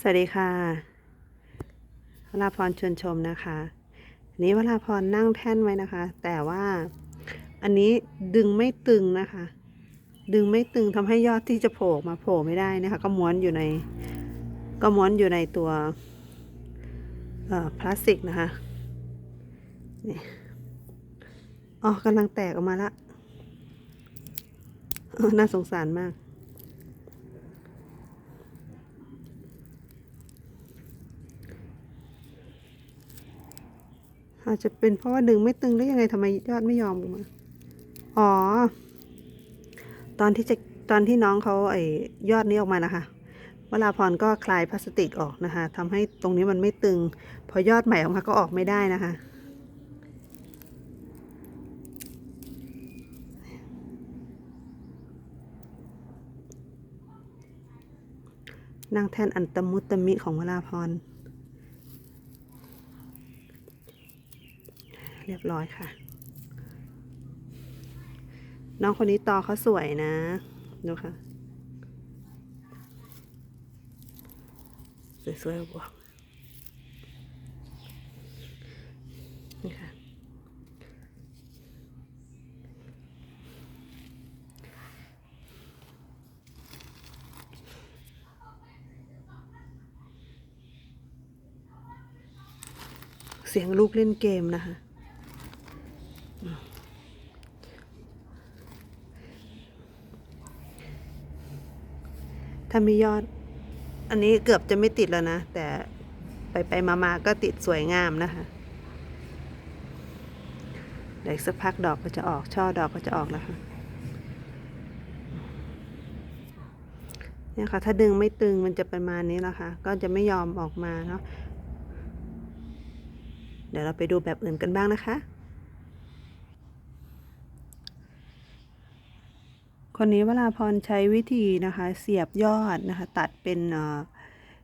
สวัสดีค่ะวราพรชวนชมนะคะอันนี้วราพรนั่งแท่นไว้นะคะ แต่ว่าอันนี้ดึงไม่ตึงนะคะ ดึงไม่ตึงทำให้ยอดที่จะโผล่มาโผล่ไม่ได้นะคะ ก็ม้วนอยู่ใน ก็ม้วนอยู่ในตัวเอ่อพลาสติกนะคะนี่อ๋อกำลังแตกออกมาละน่าสงสารมาก อาจจะเป็นเพราะว่าดึงไม่ตึงได้ยังไงทำไมยอดไม่ยอมออกมา อ๋อ ตอนที่จะตอนที่น้องเขาไอ้ยอดนี้ออกมานะคะ เวราพรก็คลายพลาสติกออกนะคะทำให้ตรงนี้มันไม่ตึง พอยอดใหม่ออกมาก็ออกไม่ได้นะคะนั่งแท่นอันตมุตะมิของเวราพร เรียบร้อยค่ะ น้องคนนี้ตอเขาสวยนะ ดูค่ะ สวยๆบวกนี่ค่ะ เสียงลูกเล่นเกมนะคะ ถ้ามียอด อันนี้เกือบจะไม่ติดแล้วนะ แต่ไปไปมามาก็ติดสวยงามนะคะเดี๋ยวสักพักดอกก็จะออก ช่อดอกก็จะออกแล้วค่ะเนี่ยค่ะ ถ้าดึงไม่ตึงมันจะประมาณนี้แล้วค่ะ ก็จะไม่ยอมออกมาเนาะ เดี๋ยวเราไปดูแบบอื่นกันบ้างนะคะ คนนี้เวราพรใช้วิธีนะคะ เสียบยอดนะคะ ตัดเป็น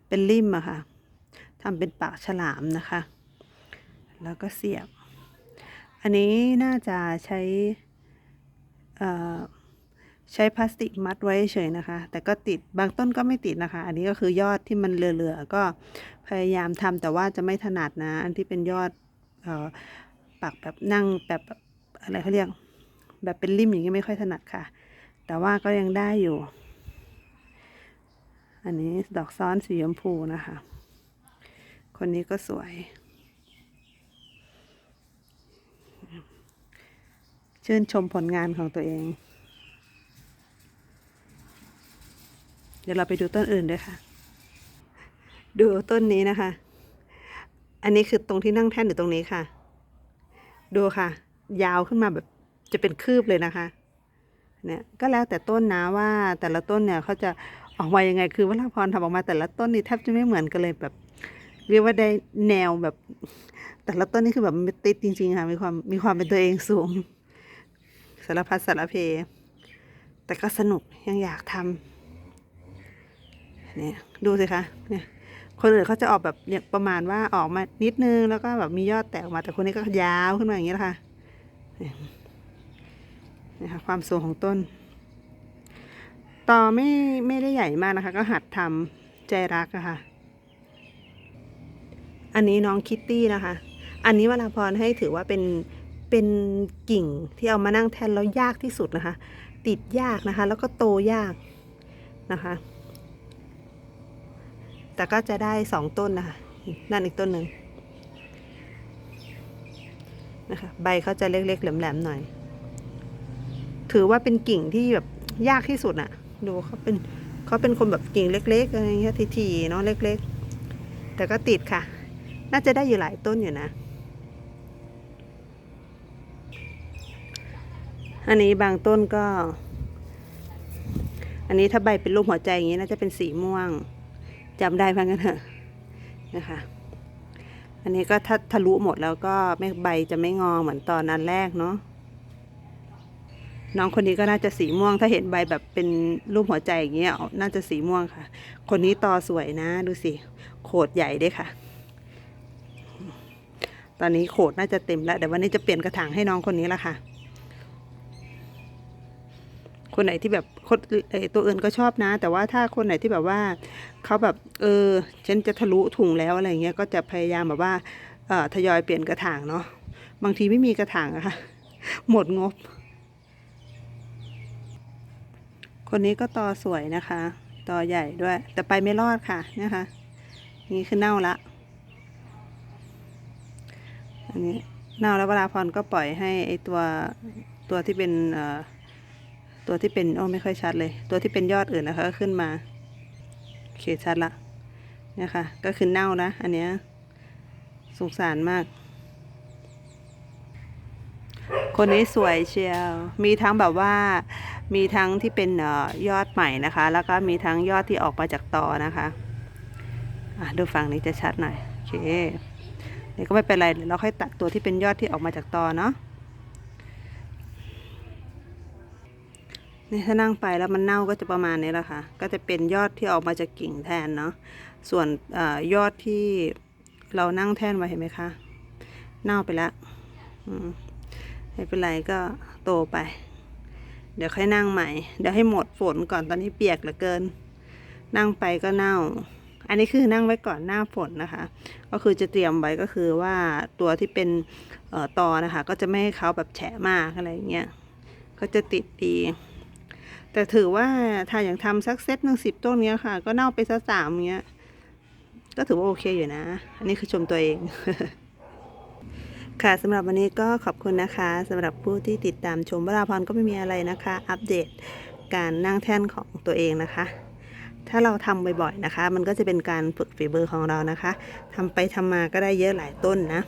เป็นริมอะค่ะทำเป็นปากฉลามนะคะ แล้วก็เสียบ อันนี้น่าจะใช้ใช้พลาสติกมัดไว้เฉยนะคะ แต่ก็ติดบางต้นก็ไม่ติดนะคะ อันนี้ก็คือยอดที่มันเหลือๆก็พยายามทำแต่ว่าจะไม่ถนัดนะ อันที่เป็นยอดออปักแบบนั่งแบบอะไรเขาเรียกแบบเป็นริมอย่างนี้ไม่ค่อยถนัดค่ะ แต่ว่าก็ยังได้อยู่ อันนี้ดอกซ้อนสีชมพูนะคะ คนนี้ก็สวย ชื่นชมผลงานของตัวเอง เดี๋ยวเราไปดูต้นอื่นด้วยค่ะ ดูต้นนี้นะคะ อันนี้คือตรงที่นั่งแท่นอยู่ตรงนี้ค่ะ ดูค่ะ ยาวขึ้นมาแบบจะเป็นคืบเลยนะคะ เนี่ยก็แล้วแต่ต้นนะว่าแต่ละต้นเนี่ยเขาจะออกมายังไงคือวราพรทำออกมาแต่ละต้นนี่แทบจะไม่เหมือนกันเลยแบบ เรียกว่าได้แนวแบบ แต่ละต้นนี่คือแบบมันติดจริง ๆ ค่ะมีความมีความเป็นตัวเองสูงสารพัดสารเพ แต่ก็สนุกยังอยากทำเนี่ยดูสิคะเนี่ยคนอื่นเขาจะออกแบบประมาณว่าออกมานิดนึงแล้วก็แบบมียอดแตกออกมาแต่คนนี้ก็ยาวขึ้นมาอย่างนี้แหละค่ะ นะคะความสูงของต้น ต่อไม่ไม่ได้ใหญ่มากนะคะ ก็หัดทำใจรักอะค่ะ อันนี้น้องคิตตี้นะคะ อันนี้วราพรให้ถือว่าเป็นเป็นกิ่งที่เอามานั่งแทนแล้วยากที่สุดนะคะ ติดยากนะคะ แล้วก็โตยากนะคะ แต่ก็จะได้สองต้นนะคะนั่นอีกต้นหนึ่งนะคะ ใบเขาจะเล็กๆแหลมๆหน่อย ถือว่าเป็นกิ่งที่แบบยากที่สุดอะดูเขาเป็นเขาเป็นคนแบบกิ่งเล็ก ๆอะไรเงี้ยทีๆเนาะเล็ก ๆ แต่ก็ติดค่ะ น่าจะได้อยู่หลายต้นอยู่นะ อันนี้บางต้นก็ อันนี้ถ้าใบเป็นรูปหัวใจอย่างนี้น่าจะเป็นสีม่วงจำได้พังกันเถอะนะคะอันนี้ก็ถ้าทะลุหมดแล้วก็ไม่ใบจะไม่งอเหมือนตอนนั้นแรกเนาะ น้องคนนี้ก็น่าจะสีม่วง ถ้าเห็นใบแบบเป็นรูปหัวใจอย่างเงี้ยน่าจะสีม่วงค่ะ คนนี้ตอสวยนะ ดูสิ โขดใหญ่ด้วยค่ะ ตอนนี้โขดน่าจะเต็มแล้วเดี๋ยววันนี้จะเปลี่ยนกระถางให้น้องคนนี้ละค่ะ คนไหนที่แบบคนเออตัวอื่นก็ชอบนะ แต่ว่าถ้าคนไหนที่แบบว่าเขาแบบ เออ ฉันจะทะลุถุงแล้วอะไรเงี้ยก็จะพยายามแบบว่าเออทยอยเปลี่ยนกระถางเนาะบางทีไม่มีกระถางอะค่ะ หมดงบ คนนี้ก็ตอสวยนะคะ ตอใหญ่ด้วย แต่ไปไม่รอดค่ะนะคะ นี่คือเน่าละ อันนี้เน่าแล้วเวลาพรก็ปล่อยให้ไอตัวตัวที่เป็นเอ่อตัวที่เป็นโอ้ไม่ค่อยชัดเลย ตัวที่เป็นยอดอื่นนะคะก็ขึ้นมาโอเคชัดละเนี่ยค่ะก็คือเน่านะอันเนี้ยสงสารมาก คนนี้สวยเชียว มีทั้งแบบว่า มีทั้งที่เป็นเอ่อยอดใหม่นะคะ แล้วก็มีทั้งยอดที่ออกมาจากตอนะคะอะดูฝั่งนี้จะชัดหน่อย โอเคเดี๋ยวก็ไม่เป็นไรเดี๋ยวเราค่อยตัดตัวที่เป็นยอดที่ออกมาจากตอเนาะนี่ถ้านั่งไปแล้วมันเน่าก็จะประมาณนี้แหละค่ะ ก็จะเป็นยอดที่ออกมาจากกิ่งแทนเนาะ ส่วนเออยอดที่เรานั่งแท่นไว้เห็นไหมคะ เน่าไปแล้วอืม ไม่เป็นไรก็โตไป เดี๋ยวค่อยนั่งใหม่ เดี๋ยวให้หมดฝนก่อนตอนนี้เปียกเหลือเกิน นั่งไปก็เน่า อันนี้คือนั่งไว้ก่อนหน้าฝนนะคะ ก็คือจะเตรียมไว้ก็คือว่าตัวที่เป็นออตอนะคะ ก็จะไม่ให้เขาแบบแฉะมากอะไรเงี้ย ก็จะติดดีแต่ถือว่าถ้าอย่างทำสักเซตหนึ่งสิบต้นเนี้ยค่ะ ก็เน่าไปสักสามเงี้ย ก็ถือว่าโอเคอยู่นะ อันนี้คือชมตัวเอง ค่ะสำหรับวันนี้ก็ขอบคุณนะคะสำหรับผู้ที่ติดตามชมวราพรก็ไม่มีอะไรนะคะ อัปเดตการนั่งแท่นของตัวเองนะคะ ถ้าเราทำบ่อยๆนะคะ มันก็จะเป็นการฝึกฝีมือของเรานะคะทำไปทำมาก็ได้เยอะหลายต้นนะ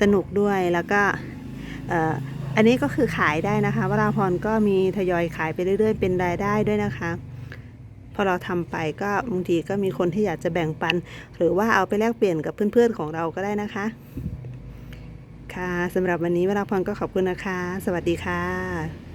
สนุกด้วยแล้วก็อันนี้ก็คือขายได้นะคะวราพรก็มีทยอยขายไปเรื่อย ๆ เป็นรายได้ด้วยนะคะพอเราทำไปก็บางทีก็มีคนที่อยากจะแบ่งปัน หรือว่าเอาไปแลกเปลี่ยนกับเพื่อนๆของเราก็ได้นะคะ ค่ะสำหรับวันนี้วราพรก็ขอบคุณนะคะ สวัสดีค่ะ